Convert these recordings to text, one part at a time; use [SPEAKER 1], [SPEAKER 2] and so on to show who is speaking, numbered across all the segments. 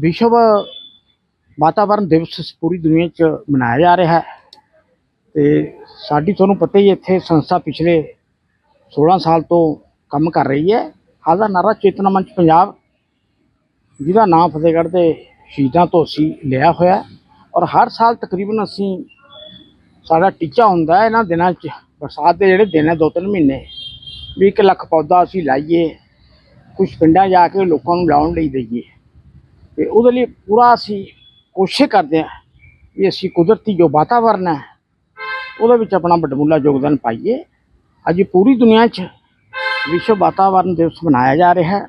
[SPEAKER 1] ਵਿਸ਼ਵ ਵਾਤਾਵਰਣ ਦਿਵਸ ਪੂਰੀ ਦੁਨੀਆ 'ਚ ਮਨਾਇਆ ਜਾ ਰਿਹਾ ਹੈ। ਤੇ ਸਾਡੀ ਤੁਹਾਨੂੰ ਪਤਾ ਹੀ ਇੱਥੇ ਸੰਸਥਾ ਪਿਛਲੇ 16 ਸਾਲ ਤੋਂ ਕੰਮ ਕਰ ਰਹੀ ਹੈ। ਹਾਲ ਦਾ ਨਾਰਾ ਚੇਤਨਾ ਮੰਚ ਪੰਜਾਬ, ਜਿਹਦਾ ਨਾਮ ਫਤਿਹਗੜ੍ਹ ਦੇ ਸ਼ਹੀਦਾਂ ਤੋਂ ਅਸੀਂ ਲਿਆ ਹੋਇਆ ਔਰ ਹਰ ਸਾਲ ਤਕਰੀਬਨ ਅਸੀਂ ਸਾਡਾ ਟੀਚਾ ਹੁੰਦਾ ਇਹਨਾਂ ਦਿਨਾਂ 'ਚ। ਬਰਸਾਤ ਦੇ ਜਿਹੜੇ ਦਿਨ ਹੈ, ਦੋ ਤਿੰਨ ਮਹੀਨੇ, ਵੀ ਇੱਕ ਲੱਖ ਪੌਦਾ ਅਸੀਂ ਲਾਈਏ ਕੁਝ ਪਿੰਡਾਂ ਜਾ ਕੇ ਲੋਕਾਂ ਨੂੰ ਲਾਉਣ ਲਈ ਦਈਏ। ਤੇ ਉਹਦੇ ਲਈ ਪੂਰਾ ਅਸੀਂ ਕੋਸ਼ਿਸ਼ ਕਰਦੇ ਹਾਂ ਵੀ ਅਸੀਂ ਕੁਦਰਤੀ ਜੋ ਵਾਤਾਵਰਨ ਹੈ, ਉਹਦੇ ਵਿੱਚ ਆਪਣਾ ਵੱਡਮੁੱਲਾ ਯੋਗਦਾਨ ਪਾਈਏ। ਅੱਜ ਪੂਰੀ ਦੁਨੀਆ 'ਚ ਵਿਸ਼ਵ ਵਾਤਾਵਰਨ ਦਿਵਸ ਮਨਾਇਆ ਜਾ ਰਿਹਾ ਹੈ।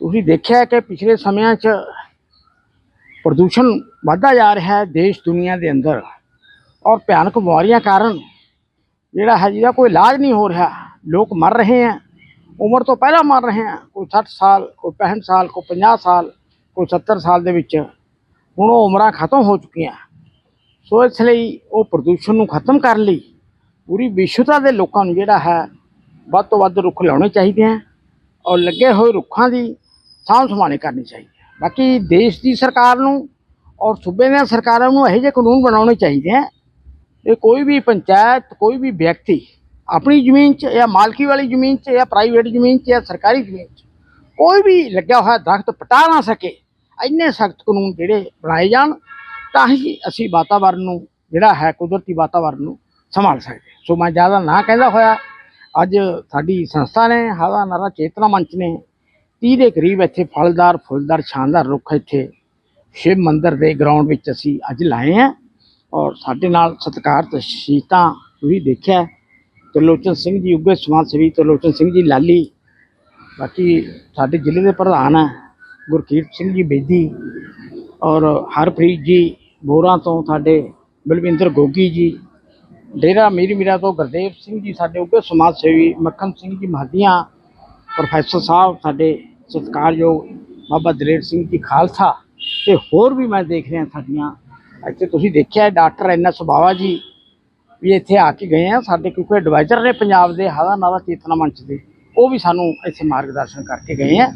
[SPEAKER 1] ਤੁਸੀਂ ਦੇਖਿਆ ਕਿ ਪਿਛਲੇ ਸਮਿਆਂ 'ਚ ਪ੍ਰਦੂਸ਼ਣ ਵੱਧਦਾ ਜਾ ਰਿਹਾ ਹੈ ਦੇਸ਼ ਦੁਨੀਆ ਦੇ ਅੰਦਰ ਔਰ ਭਿਆਨਕ ਬਿਮਾਰੀਆਂ ਕਾਰਨ ਜਿਹੜਾ ਹੈ ਜਿਹਦਾ ਕੋਈ ਇਲਾਜ ਨਹੀਂ ਹੋ ਰਿਹਾ, ਲੋਕ ਮਰ ਰਹੇ ਹੈ। ਉਮਰ ਤੋਂ ਪਹਿਲਾਂ ਮਰ ਰਹੇ ਹੈ, ਕੋਈ 60 ਸਾਲ, ਕੋਈ 65 ਸਾਲ, ਕੋਈ 50 ਸਾਲ। ਕੋਈ 70 ਸਾਲ ਦੇ ਵਿੱਚ ਹੁਣ ਉਹ ਉਮਰਾਂ ਖਤਮ ਹੋ ਚੁੱਕੀਆਂ। ਸੋ ਇਸ ਲਈ ਉਹ ਪ੍ਰਦੂਸ਼ਣ ਨੂੰ ਖਤਮ ਕਰਨ ਲਈ। ਪੂਰੀ ਵਿਸ਼ਵਤਾ ਦੇ ਲੋਕਾਂ ਨੂੰ ਜਿਹੜਾ ਹੈ, ਵੱਧ ਤੋਂ ਵੱਧ ਰੁੱਖ ਲਾਉਣੇ ਚਾਹੀਦੇ ਹੈ ਔਰ ਲੱਗੇ ਹੋਏ ਰੁੱਖਾਂ ਦੀ ਸਾਂਭ ਸੰਭਾਲ ਕਰਨੀ ਚਾਹੀਦੀ ਹੈ ਬਾਕੀ ਦੇਸ਼ ਦੀ ਸਰਕਾਰ ਨੂੰ ਔਰ ਸੂਬੇ ਦੀਆਂ ਸਰਕਾਰਾਂ ਨੂੰ ਇਹੋ ਜਿਹੇ ਕਾਨੂੰਨ ਬਣਾਉਣੇ ਚਾਹੀਦੇ ਹੈ ਇਹ ਕੋਈ ਵੀ ਪੰਚਾਇਤ, ਕੋਈ ਵੀ ਵਿਅਕਤੀ ਆਪਣੀ ਜ਼ਮੀਨ 'ਚ ਜਾਂ ਮਾਲਕੀ ਵਾਲੀ ਜ਼ਮੀਨ 'ਚ ਜਾਂ ਪ੍ਰਾਈਵੇਟ ਜ਼ਮੀਨ 'ਚ ਜਾਂ ਸਰਕਾਰੀ ਜ਼ਮੀਨ 'ਚ ਕੋਈ ਵੀ ਲੱਗਿਆ ਹੋਇਆ ਦਰਖਤ ਪਟਾ ਨਾ ਸਕੇ, ਇੰਨੇ ਸਖਤ ਕਾਨੂੰਨ ਜਿਹੜੇ ਬਣਾਏ ਜਾਣ, ਤਾਂ ਹੀ ਅਸੀਂ ਵਾਤਾਵਰਨ ਨੂੰ, ਜਿਹੜਾ ਹੈ ਕੁਦਰਤੀ ਵਾਤਾਵਰਨ ਨੂੰ ਸੰਭਾਲ ਸਕਦੇ। ਸੋ ਮੈਂ ਜ਼ਿਆਦਾ ਨਾ ਕਹਿੰਦਾ ਹੋਇਆ, ਅੱਜ ਸਾਡੀ ਸੰਸਥਾ ਨੇ, ਹਵਾ ਨਾਰਾ ਚੇਤਨਾ ਮੰਚ ਨੇ 30 ਦੇ ਕਰੀਬ ਇੱਥੇ ਫਲਦਾਰ, ਫੁੱਲਦਾਰ, ਸ਼ਾਨਦਾਰ ਰੁੱਖ ਇੱਥੇ ਸ਼ਿਵ ਮੰਦਿਰ ਦੇ ਗਰਾਊਂਡ ਵਿੱਚ ਅਸੀਂ ਅੱਜ ਲਾਏ ਹਾਂ। ਔਰ ਸਾਡੇ ਨਾਲ ਸਤਿਕਾਰਤ ਸ਼ਹੀਦਾਂ ਤੁਸੀਂ ਦੇਖਿਆ। ਤਰਲੋਚਨ ਸਿੰਘ ਜੀ ਉੱਗੇ ਸਮਾਜ ਸੇਵੀ ਤਰਲੋਚਨ ਸਿੰਘ ਜੀ, ਲਾਲੀ ਬਾਕੀ ਸਾਡੇ ਜ਼ਿਲ੍ਹੇ ਦੇ ਪ੍ਰਧਾਨ ਹੈ, ਗੁਰਕੀਰਤ ਸਿੰਘ ਜੀ ਬੇਦੀ ਔਰ ਹਰਪ੍ਰੀਤ ਜੀ ਬੋਰਾਂ ਤੋਂ ਸਾਡੇ ਬਲਵਿੰਦਰ ਗੋਗੀ ਜੀ, ਡੇਰਾ ਮੀਰ ਮੀਰਾ ਤੋਂ ਗੁਰਦੇਵ ਸਿੰਘ ਜੀ ਸਾਡੇ ਉੱਗੇ ਸਮਾਜ ਸੇਵੀ ਮੱਖਣ ਸਿੰਘ ਜੀ ਮਹਦੀਆਂ, ਪ੍ਰੋਫੈਸਰ ਸਾਹਿਬ ਸਾਡੇ ਸਤਿਕਾਰਯੋਗ ਬਾਬਾ ਦਲੇਰ ਸਿੰਘ ਜੀ ਖਾਲਸਾ ਤੇ ਹੋਰ ਵੀ ਮੈਂ ਦੇਖ ਰਿਹਾ ਸਾਡੀਆਂ, ਇੱਥੇ ਤੁਸੀਂ ਦੇਖਿਆ doctor N S Bawa ji ਵੀ ਇੱਥੇ ਆ ਕੇ ਗਏ ਆ, ਸਾਡੇ ਕਿਉਂਕਿ ਐਡਵਾਈਜ਼ਰ ਨੇ ਪੰਜਾਬ ਦੇ ਹਵਾ ਨਾਵਾ ਚੇਤਨਾ ਮੰਚ ਦੇ। ਉਹ ਵੀ ਸਾਨੂੰ ਇੱਥੇ ਮਾਰਗਦਰਸ਼ਨ ਕਰਕੇ ਗਏ ਆ।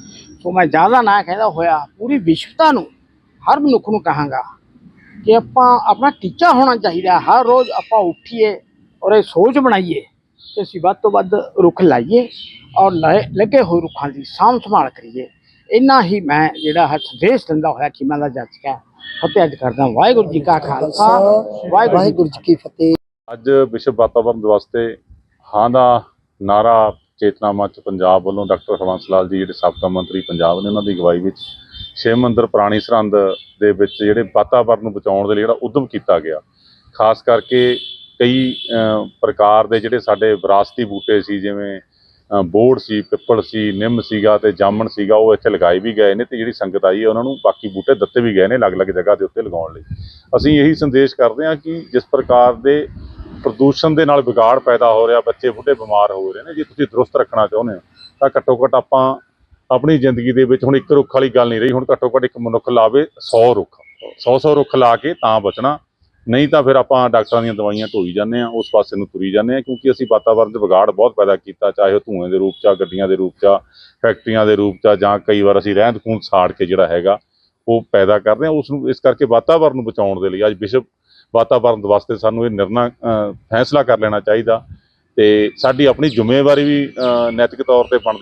[SPEAKER 1] ਸੋ ਮੈਂ ਜ਼ਿਆਦਾ ਨਾ ਕਹਿੰਦਾ ਹੋਇਆ, ਪੂਰੀ ਵਿਸ਼ਵਤਾ ਨੂੰ, ਹਰ ਮਨੁੱਖ ਨੂੰ ਕਹਾਂਗਾ ਕਿ ਆਪਾਂ ਆਪਣਾ ਟੀਚਾ ਹੋਣਾ ਚਾਹੀਦਾ ਹਰ ਰੋਜ਼ ਆਪਾਂ ਉੱਠੀਏ ਔਰ ਇਹ ਸੋਚ ਬਣਾਈਏ ਕਿ ਅਸੀਂ ਵੱਧ ਤੋਂ ਵੱਧ ਰੁੱਖ ਲਾਈਏ ਔਰ ਲਏ- ਲੱਗੇ ਹੋਏ ਰੁੱਖਾਂ ਦੀ ਸਾਂਭ ਸੰਭਾਲ ਕਰੀਏ। ਇੰਨਾ ਹੀ ਮੈਂ ਜਿਹੜਾ ਹੈ ਸੰਦੇਸ਼ ਦਿੰਦਾ ਹੋਇਆ ਕਿ ਮੈਂ ਦਾ ਜੱਜ ਫਤਿਹ ਅੱਜ ਕਰਦਾ। ਵਾਹਿਗੁਰੂ ਜੀ ਕਾ ਖਾਲਸਾ, ਵਾਹਿਗੁਰੂ ਜੀ ਕੀ
[SPEAKER 2] ਜੀ ਕੀ ਫਤਿਹ।
[SPEAKER 3] ਅੱਜ ਵਿਸ਼ਵ ਵਾਤਾਵਰਣ ਦਿਵਸ ਤੇ ਹਾਂ ਦਾ ਨਾਰਾ ਚੇਤਨਾ 'ਚ ਪੰਜਾਬ ਵੱਲੋਂ ਡਾਕਟਰ ਹਰਬੰਸ ਲਾਲ ਜੀ ਜਿਹੜੇ ਸਾਬਕਾ ਮੰਤਰੀ ਪੰਜਾਬ ਨੇ ਉਹਨਾਂ ਦੀ ਅਗਵਾਈ ਵਿੱਚ ਸ਼ਿਵ ਮੰਦਰ ਪੁਰਾਣੀ ਸਰਹੰਦ ਦੇ ਵਿੱਚ ਜਿਹੜੇ ਵਾਤਾਵਰਣ ਨੂੰ ਬਚਾਉਣ ਦੇ ਲਈ ਜਿਹੜਾ ਉਦਮ ਕੀਤਾ ਗਿਆ। ਖਾਸ ਕਰਕੇ ਕਈ ਪ੍ਰਕਾਰ ਦੇ ਜਿਹੜੇ ਸਾਡੇ ਵਿਰਾਸਤੀ ਬੂਟੇ ਸੀ ਜਿਵੇਂ ਅਹ, ਸੀ ਪਿੱਪਲ ਸੀ ਨਿੰਮ ਸੀਗਾ ਤੇ ਜਾਮਣ ਸੀਗਾ ਉਹ ਇੱਥੇ ਲਗਾਏ ਵੀ ਗਏ ਨੇ ਤੇ ਜਿਹੜੀ ਸੰਗਤ ਆਈ ਹੈ ਉਹਨਾਂ ਨੂੰ ਬਾਕੀ ਬੂਟੇ ਦਿੱਤੇ ਵੀ ਗਏ ਨੇ ਅਲੱਗ-ਅਲੱਗ ਜਗ੍ਹਾ ਦੇ ਉੱਤੇ ਲਗਾਉਣ ਲਈ। ਅਸੀਂ ਇਹੀ ਸੰਦੇਸ਼ ਕਰਦੇ ਹਾਂ ਕਿ ਜਿਸ ਪ੍ਰਕਾਰ ਦੇ ਪ੍ਰਦੂਸ਼ਣ ਦੇ ਨਾਲ ਵਿਗਾੜ ਪੈਦਾ ਹੋ ਰਿਹਾ, ਬੱਚੇ ਬੁੱਢੇ ਬਿਮਾਰ ਹੋ ਰਹੇ ਨੇ, ਜੇ ਤੁਸੀਂ ਦਰੁਸਤ ਰੱਖਣਾ ਚਾਹੁੰਦੇ ਹੋ, ਤਾਂ ਘੱਟੋ ਘੱਟ ਆਪਾਂ ਆਪਣੀ ਜ਼ਿੰਦਗੀ ਦੇ ਵਿੱਚ ਹੁਣ ਇੱਕ ਰੁੱਖ ਵਾਲੀ ਗੱਲ ਨਹੀਂ ਰਹੀ, ਹੁਣ ਘੱਟੋ ਘੱਟ ਇੱਕ ਮਨੁੱਖ ਲਾਵੇ 100 ਰੁੱਖ 100-100 ਰੁੱਖ ਲਾ ਕੇ ਤਾਂ ਬਚਣਾ, ਨਹੀਂ ਤਾਂ ਫਿਰ ਆਪਾਂ ਡਾਕਟਰਾਂ ਦੀਆਂ ਦਵਾਈਆਂ ਢੋਈ ਜਾਂਦੇ ਆ ਉਸ ਪਾਸੇ ਨੂੰ ਤੁਰੀ ਜਾਂਦੇ ਆ ਕਿਉਂਕਿ ਅਸੀਂ ਵਾਤਾਵਰਣ 'ਚ ਵਿਗਾੜ ਬਹੁਤ ਪੈਦਾ ਕੀਤਾ, ਚਾਹੇ ਉਹ ਧੂਏ ਦੇ ਰੂਪ 'ਚ ਗੱਡੀਆਂ ਦੇ ਰੂਪ 'ਚ ਫੈਕਟਰੀਆਂ ਦੇ ਰੂਪ 'ਚ ਜਾਂ ਕਈ ਵਾਰ ਅਸੀਂ ਰਹਿੰਦ ਖੂੰਦ ਸਾੜ ਕੇ ਜਿਹੜਾ ਹੈਗਾ, ਉਹ ਪੈਦਾ ਕਰਦੇ ਆ ਉਸ ਨੂੰ, ਇਸ ਕਰਕੇ ਵਾਤਾਵਰਣ ਨੂੰ ਬਚਾਉਣ ਦੇ ਲਈ ਅੱਜ ਵਿਸ਼ਵ ਵਾਤਾਵਰਣ ਵਾਸਤੇ ਸਾਨੂੰ ਇਹ ਨਿਰਣਾ ਫੈਸਲਾ ਕਰ ਲੈਣਾ ਚਾਹੀਦਾ ਤੇ ਸਾਡੀ ਆਪਣੀ ਜ਼ਿੰਮੇਵਾਰੀ ਵੀ ਨੈਤਿਕ ਤੌਰ ਤੇ ਬਣਦੀ